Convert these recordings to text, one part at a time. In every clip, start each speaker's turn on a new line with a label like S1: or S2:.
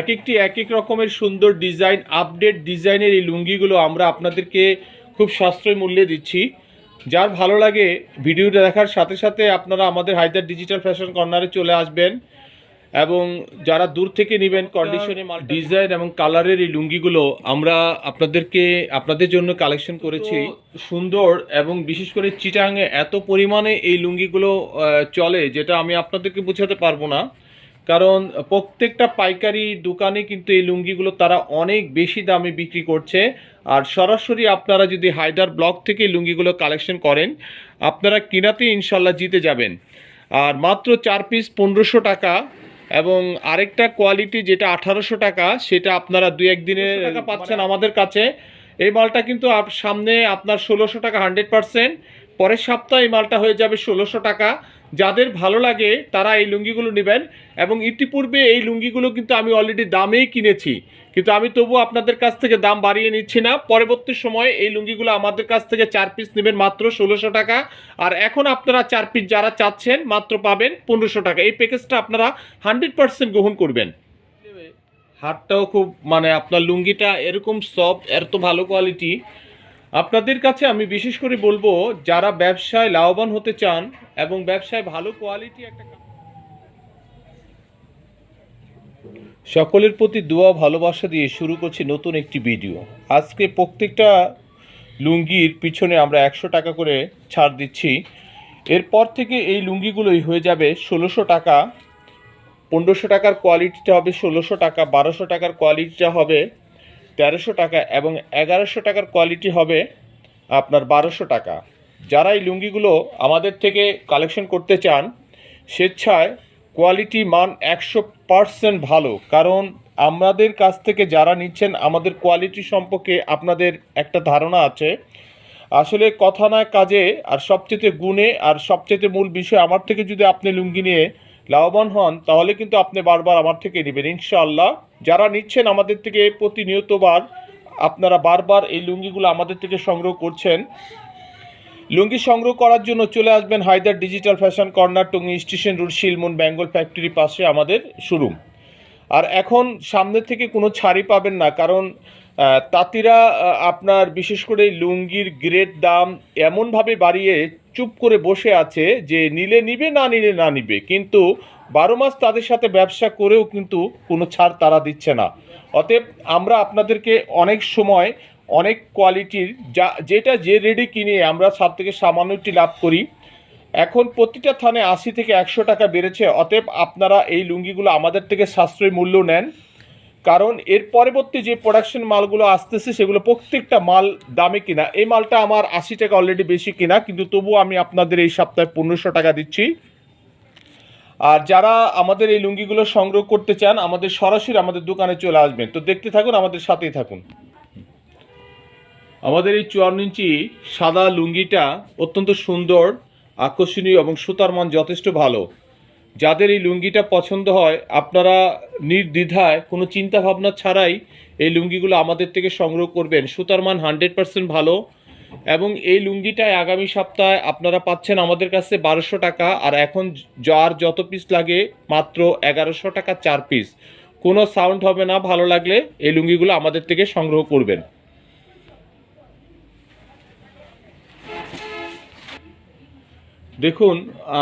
S1: এক একটি এক এক রকমের সুন্দর ডিজাইন আপডেট ডিজাইনের এই লুঙ্গিগুলো আমরা আপনাদেরকে খুব সাশ্রয় মূল্যে দিচ্ছি। যার ভালো লাগে ভিডিওটা দেখার সাথে সাথে আপনারা আমাদের হায়দার ডিজিটাল ফ্যাশন কর্নারে চলে আসবেন এবং যারা দূর থেকে নেবেন কন্ডিশনে ডিজাইন এবং কালারের এই লুঙ্গিগুলো আমরা আপনাদেরকে আপনাদের জন্য কালেকশন করেছি। সুন্দর এবং বিশেষ করে চিটাঙে এত পরিমাণে এই লুঙ্গিগুলো চলে যেটা আমি আপনাদেরকে বোঝাতে পারব না। কারণ প্রত্যেকটা পাইকারি দোকানে কিন্তু এই লুঙ্গিগুলো তারা অনেক বেশি দামে বিক্রি করছে। আর সরাসরি আপনারা যদি হায়দার ব্লক থেকে লুঙ্গিগুলো কালেকশন করেন আপনারা কিনাতে ইনশাল্লাহ জিতে যাবেন। আর মাত্র চার পিস পনেরোশো টাকা এবং আরেকটা কোয়ালিটি যেটা আঠারোশো টাকা সেটা আপনারা দু একদিনে টাকা পাচ্ছেন আমাদের কাছে। এই মালটা কিন্তু সামনে আপনার ষোলোশো টাকা হান্ড্রেড পার্সেন্ট পরের সপ্তাহে মালটা হয়ে যাবে ষোলোশো টাকা। যাদের ভালো লাগে তারা এই লুঙ্গিগুলো নেবেন এবং ইতিপূর্বে এই লুঙ্গিগুলো কিন্তু আমি অলরেডি দামেই কিনেছি। কিন্তু আমি তবু আপনাদের কাছ থেকে দাম বাড়িয়ে নিচ্ছি না। পরবর্তী সময়ে এই লুঙ্গিগুলো আমাদের কাছ থেকে চার পিস নেবেন মাত্র ষোলোশো টাকা। আর এখন আপনারা চার পিস যারা চাচ্ছেন মাত্র পাবেন পনেরোশো টাকা। এই প্যাকেজটা আপনারা হান্ড্রেড পার্সেন্ট গ্রহণ করবেন। হাতটাও খুব মানে আপনার লুঙ্গিটা এরকম সফট এত ভালো কোয়ালিটি আপনাদের কাছে আমি বিশেষ করে বলব, যারা ব্যবসায় লাভবান হতে চান এবং ব্যবসায় ভালো কোয়ালিটি একটা সকলের প্রতি দোয়া, ভালোবাসা দিয়ে শুরু করছি নতুন একটি ভিডিও আজকে প্রত্যেকটা লুঙ্গির পিছনে আমরা একশো টাকা করে ছাড় দিচ্ছি। এরপর থেকে এই লুঙ্গিগুলোই হয়ে যাবে ষোলোশো টাকা। পনেরোশো টাকার কোয়ালিটিটা হবে ষোলোশো টাকা, বারোশো টাকার কোয়ালিটিটা হবে তেরোশো টাকা এবং এগারোশো টাকার কোয়ালিটি হবে আপনার বারোশো টাকা। যারা এই লুঙ্গিগুলো আমাদের থেকে কালেকশন করতে চান, স্বেচ্ছায় কোয়ালিটি মান একশো পারসেন্ট ভালো। কারণ আমাদের কাছ থেকে যারা নিচ্ছেন, আমাদের কোয়ালিটি সম্পর্কে আপনাদের একটা ধারণা আছে। আসলে কথা নয় কাজে, আর সবচেয়ে গুণে, আর সবচেয়ে মূল বিষয় আমার থেকে যদি আপনি লুঙ্গি নিয়ে লাভবান হন, তাহলে কিন্তু আপনি বারবার আমার থেকে নেবেন, ইনশাআল্লাহ। যারা নিচ্ছেন আমাদের থেকে প্রতিনিয়তবার, আপনারা বারবার এই লুঙ্গিগুলো আমাদের থেকে সংগ্রহ করছেন। লুঙ্গি সংগ্রহ করার জন্য চলে আসবেন Haidar digital fashion corner, Tongi station road Shilmun Bengal factory পাশে আমাদের শোরুম। আর এখন সামনে থেকে কোনো ছাড়ই পাবেন না, কারণ তাঁতিরা আপনার বিশেষ করে লুঙ্গির গ্রেড দাম এমনভাবে বাড়িয়ে চুপ করে বসে আছে যে নিলে নিবে, না নিলে না নিবে। কিন্তু বারো মাস তাদের সাথে ব্যবসা করেও কিন্তু কোনো ছাড় তারা দিচ্ছে না। অতএব আমরা আপনাদেরকে অনেক সময় অনেক কোয়ালিটির যা, যেটা যে রেডি কিনে আমরা সব থেকে সামান্য একটি লাভ করি। এখন প্রতিটা থানে আশি থেকে একশো টাকা বেড়েছে। অতএব আপনারা এই লুঙ্গিগুলো আমাদের থেকে সাশ্রয়ী মূল্য নেন। কারণ এর পরবর্তী যে প্রোডাকশন মালগুলো আসতেছে, সেগুলো প্রত্যেকটা মাল দামে কিনা। এই মালটা আমার আশি টাকা অলরেডি বেশি কিনা, কিন্তু তবুও আমি আপনাদের এই সপ্তাহে পনেরোশো টাকা দিচ্ছি। আর যারা আমাদের এই লুঙ্গিগুলো সংগ্রহ করতে চান, আমাদের সরাসরি আমাদের দোকানে চলে আসবেন। তো দেখতে থাকুন, আমাদের সাথেই থাকুন। আমাদের এই চুয়ান্ন ইঞ্চি সাদা লুঙ্গিটা অত্যন্ত সুন্দর, আকর্ষণীয় এবং সুতার মান যথেষ্ট ভালো। যাদের এই লুঙ্গিটা পছন্দ হয়, আপনারা নির্দ্বিধায় কোনো চিন্তা ভাবনা ছাড়াই এই লুঙ্গিগুলো আমাদের থেকে সংগ্রহ করবেন। সুতার মান হান্ড্রেড পার্সেন্ট ভালো এবং এই লুঙ্গিটায় আগামী সপ্তাহে আপনারা পাচ্ছেন আমাদের কাছে বারোশো টাকা, আর এখন যার যত পিস লাগে মাত্র এগারোশো টাকা চার পিস কোনো সাউন্ড হবে না, ভালো লাগলে এই লুঙ্গিগুলো আমাদের থেকে সংগ্রহ করবেন। দেখুন,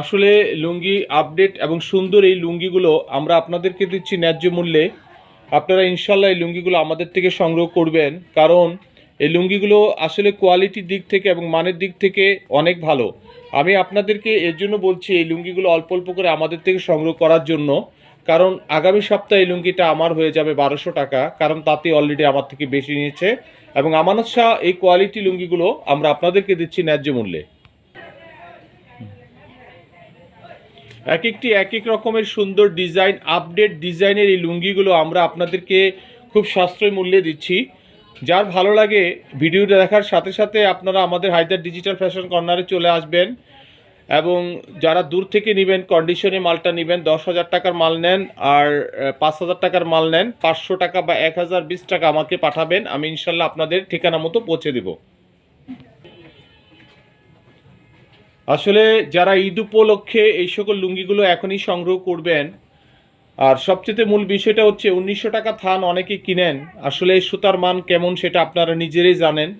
S1: আসলে লুঙ্গি আপডেট এবং সুন্দর এই লুঙ্গিগুলো আমরা আপনাদেরকে দিচ্ছি ন্যায্য মূল্যে। আপনারা ইনশাল্লাহ এই লুঙ্গিগুলো আমাদের থেকে সংগ্রহ করবেন, কারণ এই লুঙ্গিগুলো আসলে কোয়ালিটির দিক থেকে এবং মানের দিক থেকে অনেক ভালো। আমি আপনাদেরকে এর জন্য বলছি, এই লুঙ্গিগুলো অল্প অল্প করে আমাদের থেকে সংগ্রহ করার জন্য, কারণ আগামী সপ্তাহে এই লুঙ্গিটা আমার হয়ে যাবে বারোশো টাকা, কারণ তাতে অলরেডি আমার থেকে বেশি নিয়েছে। এবং আমানত শাহ এই কোয়ালিটি লুঙ্গিগুলো আমরা আপনাদেরকে দিচ্ছি ন্যায্য মূল্যে। এক একটি এক এক রকমের সুন্দর ডিজাইন আপডেট ডিজাইনের এই লুঙ্গিগুলো আমরা আপনাদেরকে খুব সাশ্রয় মূল্যে দিচ্ছি। যার ভালো লাগে ভিডিওটা দেখার সাথে সাথে আপনারা আমাদের হায়দার ডিজিটাল ফ্যাশন কর্নারে চলে আসবেন এবং যারা দূর থেকে নেবেন কন্ডিশনে মালটা নেবেন, দশ হাজার টাকার মাল নেন আর পাঁচ হাজার টাকার মাল নেন, পাঁচশো টাকা বা এক হাজার, বিশ টাকা আমাকে পাঠাবেন, আমি ইনশাল্লাহ আপনাদের ঠিকানা মতো পৌঁছে দেবো। আসলে যারা ঈদ উপলক্ষে এই সকল লুঙ্গিগুলো এখনই সংগ্রহ করবেন আর সবচেয়ে মূল বিষয়টা হচ্ছে উনিশশো টাকা থান অনেকে কিনেন। আসলে এই সুতার মান কেমন সেটা আপনারা নিজেরাই জানেন।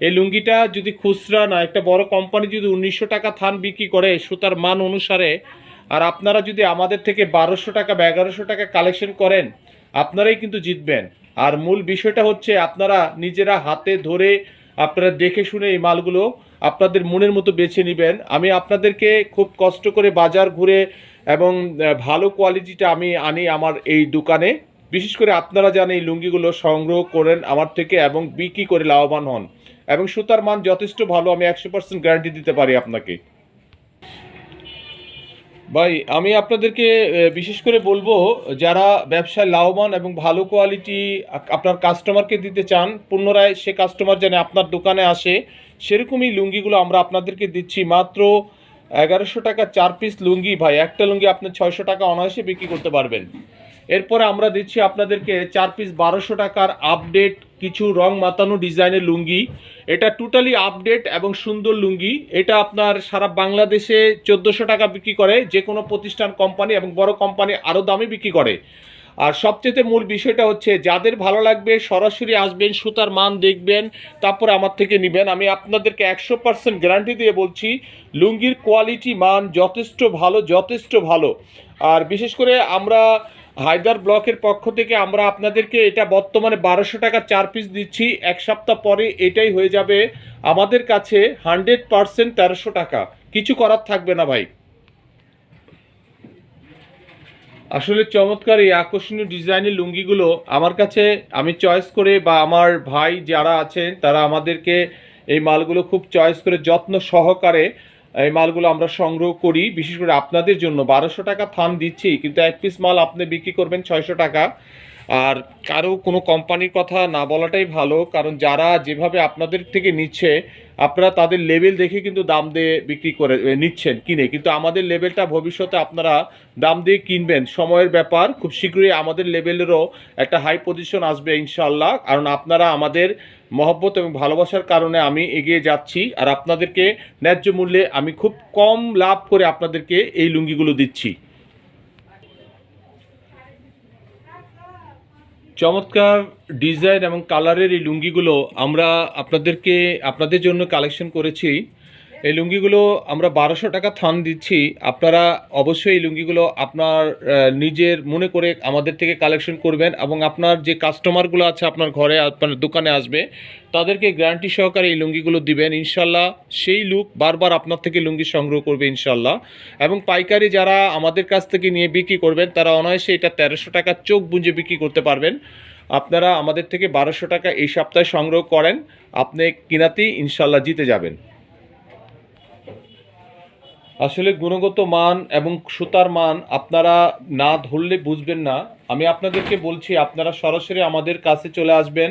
S1: এই লুঙ্গিটা যদি খুচরা না, একটা বড় কোম্পানি যদি উনিশশো টাকা থান বিক্রি করে সুতার মান অনুসারে, আর আপনারা যদি আমাদের থেকে বারোশো টাকা বা এগারোশো টাকা কালেকশন করেন, আপনারাই কিন্তু জিতবেন। আর মূল বিষয়টা হচ্ছে আপনারা নিজেরা হাতে ধরে আপনারা দেখে শুনে এই মালগুলো আপনাদের মনের মতো বেছে নেবেন। আমি আপনাদেরকে খুব কষ্ট করে বাজার ঘুরে এবং ভালো কোয়ালিটিটা আমি আনি আমার এই দোকানে। বিশেষ করে আপনারা জানেন এই লুঙ্গিগুলো সংগ্রহ করেন আমার থেকে এবং বিক্রি করে লাভবান হন। এবং সুতার মান যথেষ্ট ভালো, আমি একশো পার্সেন্ট গ্যারান্টি দিতে পারি আপনাকে। ভাই, আমি আপনাদেরকে বিশেষ করে বলব, যারা ব্যবসায় লাভবান এবং ভালো কোয়ালিটি আপনার কাস্টমারকে দিতে চান, পুনরায় সে কাস্টমার যেন আপনার দোকানে আসে, সেরকমই লুঙ্গিগুলো আমরা আপনাদেরকে দিচ্ছি। মাত্র এগারোশো টাকা চার পিস লুঙ্গি ভাই, একটা লুঙ্গি আপনি ছয়শো টাকা অনায়াসে বিক্রি করতে পারবেন। এরপরে আমরা দিচ্ছি আপনাদেরকে চার পিস বারোশো টাকার আপডেট কিছু রং মাতানো ডিজাইনের লুঙ্গি। এটা টোটালি আপডেট এবং সুন্দর লুঙ্গি। এটা আপনার সারা বাংলাদেশে চোদ্দোশো টাকা বিক্রি করে যে কোনো প্রতিষ্ঠান কোম্পানি এবং বড় কোম্পানি আরও দামে বিক্রি করে। আর সবচেয়ে মূল বিষয়টা হচ্ছে, যাদের ভালো লাগবে সরাসরি আসবেন, সুতার মান দেখবেন, তারপরে আমার থেকে নেবেন। আমি আপনাদেরকে একশো পার্সেন্ট গ্যারান্টি দিয়ে বলছি, লুঙ্গির কোয়ালিটি মান যথেষ্ট ভালো যথেষ্ট ভালো। আর বিশেষ করে আমরা হায়দার ব্লকের পক্ষ থেকে আমরা আপনাদেরকে এটা বর্তমানে বারোশো টাকা চার পিস দিচ্ছি। এক সপ্তাহ পরে এটাই হয়ে যাবে। আমাদের কাছে হান্ড্রেড পার্সেন্ট তেরোশো টাকা। কিছু করার থাকবে না ভাই। আসলে চমৎকার এই আকর্ষণীয় ডিজাইনের লুঙ্গিগুলো আমার কাছে আমি চয়েস করে বা আমার ভাই যারা আছেন, তারা আমাদেরকে এই মালগুলো খুব চয়েস করে যত্ন সহকারে এই মালগুলো আমরা সংগ্রহ করি। বিশেষ করে আপনাদের জন্য। বারোশো টাকা থান দিচ্ছি, কিন্তু এক পিস মাল আপনি বিক্রি করবেন ছয়শো টাকা। আর কারও কোনো কোম্পানির কথা না বলাটাই ভালো, কারণ যারা যেভাবে আপনাদের থেকে নিচ্ছে, আপনারা তাদের লেভেল দেখে কিন্তু দাম দিয়ে বিক্রি করে নিচ্ছেন, কিনে। কিন্তু আমাদের লেভেলটা ভবিষ্যতে আপনারা দাম দিয়ে কিনবেন। সময়ের ব্যাপার, খুব শীঘ্রই আমাদের লেভেলেরও একটা হাই পজিশন আসবে ইনশাল্লাহ কারণ আপনারা আমাদের মহব্বত এবং ভালোবাসার কারণে আমি এগিয়ে যাচ্ছি, আর আপনাদেরকে ন্যায্য মূল্যে আমি খুব কম লাভ করে আপনাদেরকে এই লুঙ্গিগুলো দিচ্ছি। চমৎকার ডিজাইন এবং কালারের এই লুঙ্গিগুলো আমরা আপনাদেরকে আপনাদের জন্য কালেকশন করেছি। এই লুঙ্গিগুলো আমরা বারোশো টাকা থান দিচ্ছি। আপনারা অবশ্যই এই লুঙ্গিগুলো আপনার নিজের মনে করে আমাদের থেকে কালেকশন করবেন এবং আপনার যে কাস্টমারগুলো আছে আপনার ঘরে, আপনার দোকানে আসবে, তাদেরকে গ্যারান্টি সহকারে এই লুঙ্গিগুলো দিবেন। ইনশাল্লাহ সেই লুক বারবার আপনার থেকে লুঙ্গি সংগ্রহ করবে ইনশাল্লাহ। এবং পাইকারি যারা আমাদের কাছ থেকে নিয়ে বিক্রি করবেন, তারা অনায়াসে এটা তেরোশো টাকা চোখ বুঁজে বিক্রি করতে পারবেন। আপনারা আমাদের থেকে বারোশো টাকা এই সপ্তাহে সংগ্রহ করেন। আপনি কিনাতেই ইনশাল্লাহ জিতে যাবেন। আসলে গুণগত মান এবং সুতার মান আপনারা না ধরলে বুঝবেন না। আমি আপনাদেরকে বলছি, আপনারা সরাসরি আমাদের কাছে চলে আসবেন।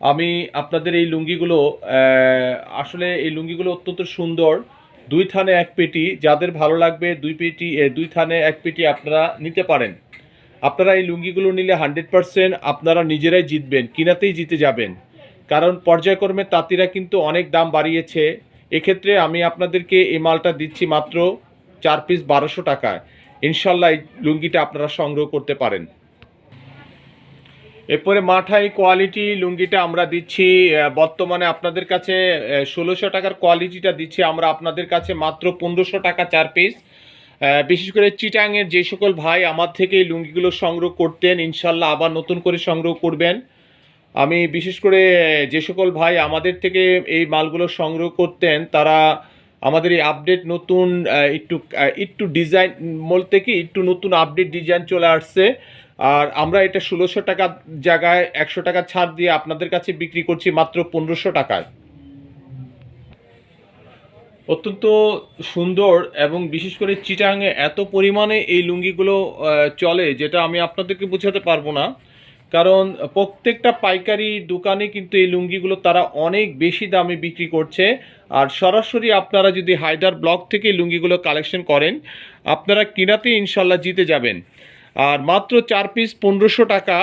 S1: আমি আপনাদের এই লুঙ্গিগুলো আসলে এই লুঙ্গিগুলো অত্যন্ত সুন্দর। দুই থানে এক পেটি, যাদের ভালো লাগবে দুই পেটি দুই থানে এক পেটি আপনারা নিতে পারেন। আপনারা এই লুঙ্গিগুলো নিলে হান্ড্রেড পারসেন্ট আপনারা নিজেরাই জিতবেন, কিনাতেই জিতে যাবেন। কারণ পর্যায়ক্রমে তাঁতিরা কিন্তু অনেক দাম বাড়িয়েছে। এক্ষেত্রে আমি আপনাদেরকে এই মালটা দিচ্ছি মাত্র চার পিস বারোশো টাকায়। ইনশাল্লাহ এই লুঙ্গিটা আপনারা সংগ্রহ করতে পারেন। এরপরে মাঠাই কোয়ালিটি লুঙ্গিটা আমরা দিচ্ছি বর্তমানে আপনাদের কাছে ষোলোশো টাকার কোয়ালিটিটা দিচ্ছি আমরা আপনাদের কাছে মাত্র পনেরোশো টাকা চার পিস বিশেষ করে চিটাংয়ের যে সকল ভাই আমার থেকে এই লুঙ্গিগুলো সংগ্রহ করতেন, ইনশাল্লাহ আবার নতুন করে সংগ্রহ করবেন। আমি বিশেষ করে যে সকল ভাই আমাদের থেকে এই মালগুলো সংগ্রহ করতেন, তারা আমাদের এই আপডেট নতুন একটু একটু ডিজাইন বলতে কি, একটু নতুন আপডেট ডিজাইন চলে আসছে। আর আমরা এটা ষোলোশো টাকার জায়গায় একশো টাকা ছাড় দিয়ে আপনাদের কাছে বিক্রি করছি মাত্র পনেরোশো টাকায়। অত্যন্ত সুন্দর এবং বিশেষ করে চিটাঙে এত পরিমাণে এই লুঙ্গিগুলো চলে, যেটা আমি আপনাদেরকে বোঝাতে পারব না। কারণ প্রত্যেকটা পাইকারি দোকানে কিন্তু এই লুঙ্গিগুলো তারা অনেক বেশি দামে বিক্রি করছে। আর সরাসরি আপনারা যদি হায়দার ব্লক থেকে লুঙ্গিগুলো কালেকশন করেন, আপনারা কিনাতে ইনশাল্লাহ জিতে যাবেন। আর মাত্র চার পিস পনেরোশো টাকা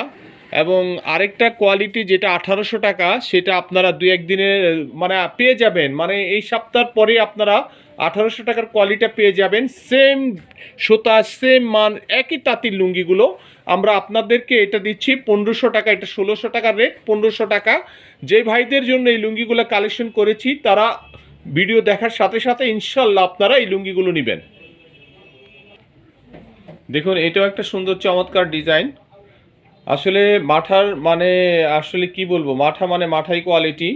S1: এবং আরেকটা কোয়ালিটি যেটা আঠারোশো টাকা, সেটা আপনারা দুই একদিনে মানে পেয়ে যাবেন। মানে এই সপ্তাহ পরে আপনারা আঠারোশো টাকার কোয়ালিটা পেয়ে যাবেন। সেম সুতা সেম মান, একই তাঁতির লুঙ্গিগুলো। আমরা আপনাদেরকে এটা দিচ্ছি পনেরোশো টাকা, এটা ষোলোশো টাকার রেট পনেরোশো টাকা। যে ভাইদের জন্য এই লুঙ্গিগুলো কালেকশন করেছি, তারা ভিডিও দেখার সাথে সাথে ইনশাল্লাহ আপনারা এই লুঙ্গিগুলো নেবেন। দেখুন, এটাও একটা সুন্দর চমৎকার ডিজাইন আসলে মাঠার মানে আসলে কি বলব? মাঠা মানে মাঠাই কোয়ালিটি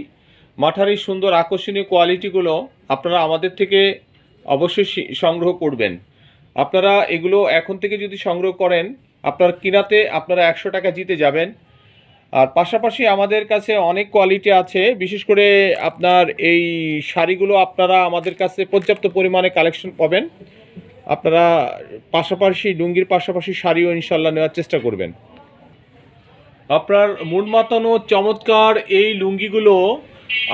S1: মাঠার এই সুন্দর আকর্ষণীয় কোয়ালিটিগুলো আপনারা আমাদের থেকে অবশ্যই সংগ্রহ করবেন। আপনারা এগুলো এখন থেকে যদি সংগ্রহ করেন, আপনার কিনাতে আপনারা একশো টাকা জিতে যাবেন। আর পাশাপাশি আমাদের কাছে অনেক কোয়ালিটি আছে, বিশেষ করে আপনার এই শাড়িগুলো আপনারা আমাদের কাছে পর্যাপ্ত পরিমাণে কালেকশন পাবেন। আপনারা পাশাপাশি, লুঙ্গির পাশাপাশি শাড়িও ইনশাল্লাহ নেওয়ার চেষ্টা করবেন। আপনার মন মাতানো চমৎকার এই লুঙ্গিগুলো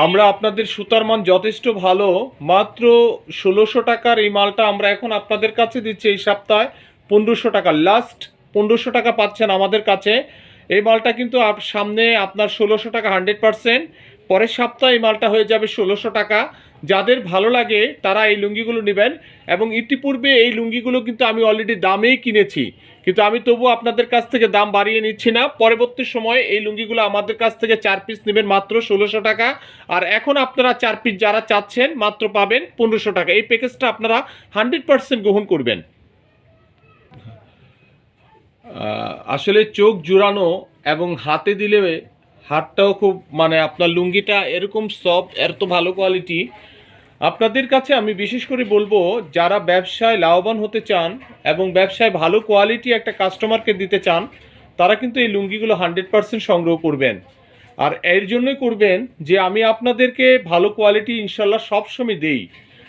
S1: আমরা আপনাদের সুতার মান যথেষ্ট ভালো। মাত্র ষোলোশো টাকার এই মালটা আমরা এখন আপনাদের কাছে দিচ্ছি এই সপ্তাহে পনেরোশো টাকা। লাস্ট পনেরোশো টাকা পাচ্ছেন আমাদের কাছে। এই মালটা কিন্তু সামনে আপনার ষোলোশো টাকা হান্ড্রেড পারসেন্ট পরের সপ্তাহে মালটা হয়ে যাবে ষোলোশো টাকা। যাদের ভালো লাগে, তারা এই লুঙ্গিগুলো নেবেন এবং ইতিপূর্বে এই লুঙ্গিগুলো কিন্তু আমি অলরেডি দামেই কিনেছি। কিন্তু আমি তবু আপনাদের কাছ থেকে দাম বাড়িয়ে নিচ্ছি না। পরবর্তী সময়ে এই লুঙ্গিগুলো আমাদের কাছ থেকে চার পিস নেবেন মাত্র ষোলোশো টাকা। আর এখন আপনারা চার পিস যারা চাচ্ছেন, মাত্র পাবেন পনেরোশো টাকা। এই প্যাকেজটা আপনারা হান্ড্রেড পার্সেন্ট গ্রহণ করবেন। আসলে চোখ জুড়ানো এবং হাতে দিলে হাতটাও খুব মানে আপনার লুঙ্গিটা এরকম সফট এত ভালো কোয়ালিটি আপনাদের কাছে আমি বিশেষ করে বলব, যারা ব্যবসায় লাভবান হতে চান এবং ব্যবসায় ভালো কোয়ালিটি একটা কাস্টমারকে দিতে চান, তারা কিন্তু এই লুঙ্গিগুলো হান্ড্রেড পার্সেন্ট সংগ্রহ করবেন। আর এর জন্যই করবেন যে, আমি আপনাদেরকে ভালো কোয়ালিটি ইনশাল্লাহ সবসময় দেই।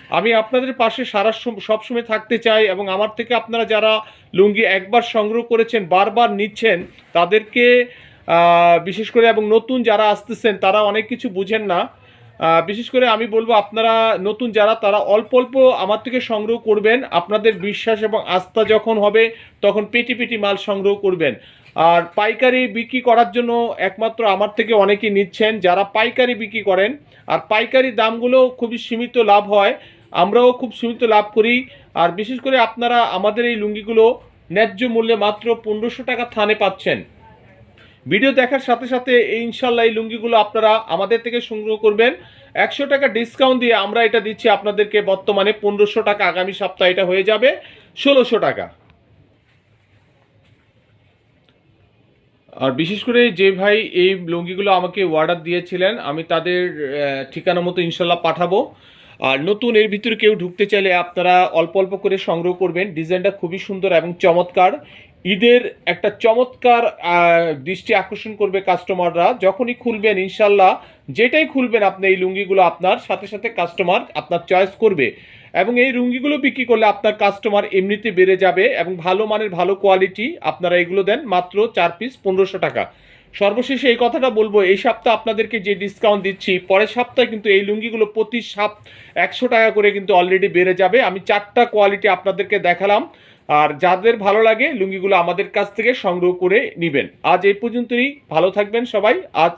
S1: আমি আপনাদের পাশে সারা সম- সবসময় থাকতে চাই এবং আমার থেকে আপনারা যারা লুঙ্গি একবার সংগ্রহ করেছেন, বারবার নিচ্ছেন, তাদেরকে বিশেষ করে এবং নতুন যারা আসতেছেন, তারা অনেক কিছু বুঝেন না। বিশেষ করে আমি বলব, আপনারা নতুন যারা, তারা অল্প অল্প আমার থেকে সংগ্রহ করবেন। আপনাদের বিশ্বাস এবং আস্থা যখন হবে, তখন পেটি পেটি মাল সংগ্রহ করবেন। আর পাইকারি বিক্রি করার জন্য একমাত্র আমার থেকে অনেকেই নিচ্ছেন। যারা পাইকারি বিক্রি করেন, আর পাইকারি দামগুলো খুবই সীমিত লাভ হয়, আমরাও খুব সীমিত লাভ করি। আর বিশেষ করে আপনারা আমাদের এই লুঙ্গিগুলো ন্যায্য মূল্যে মাত্র পনেরোশো টাকা থানে পাচ্ছেন। ভিডিও দেখার সাথে সাথে এই ইনশাল্লাহ এই লুঙ্গিগুলো আপনারা আমাদের থেকে সংগ্রহ করবেন। একশো টাকা ডিসকাউন্ট দিয়ে আমরা এটা দিচ্ছি আপনাদেরকে বর্তমানে পনেরোশো টাকা, আগামী সপ্তাহে এটা হয়ে যাবে ষোলোশো টাকা। আর বিশেষ করে যে ভাই এই লুঙ্গিগুলো আমাকে অর্ডার দিয়েছিলেন, আমি তাদের ঠিকানা মতো ইনশাল্লাহ পাঠাবো। আর নতুন এর ভিতরে কেউ ঢুকতে চাইলে আপনারা অল্প অল্প করে সংগ্রহ করবেন। ডিজাইনটা খুবই সুন্দর এবং চমৎকার। ঈদের একটা চমৎকার দৃষ্টি আকর্ষণ করবে কাস্টমাররা যখনই খুলবেন ইনশাল্লাহ যেটাই খুলবেন আপনি, এই লুঙ্গিগুলো আপনার, সাথে সাথে কাস্টমার আপনার চয়েস করবে। এবং এই লুঙ্গিগুলো বিক্রি করলে আপনার কাস্টমার এমনিতে বেড়ে যাবে এবং ভালো মানের, ভালো কোয়ালিটি আপনারা এগুলো দেন মাত্র চার পিস পনেরোশো টাকা। সর্বশেষে এই কথাটা বলব, এই সপ্তাহ আপনাদেরকে যে ডিসকাউন্ট দিচ্ছি, পরের সপ্তাহে কিন্তু এই লুঙ্গিগুলো প্রতি সাপ একশো টাকা করে কিন্তু অলরেডি বেড়ে যাবে। আমি চারটা কোয়ালিটি আপনাদেরকে দেখালাম, আর যাদের ভালো লাগে লুঙ্গিগুলো আমাদের কাছ থেকে সংগ্রহ করে নিবেন। আজ এই পর্যন্তই, ভালো থাকবেন সবাই। আজ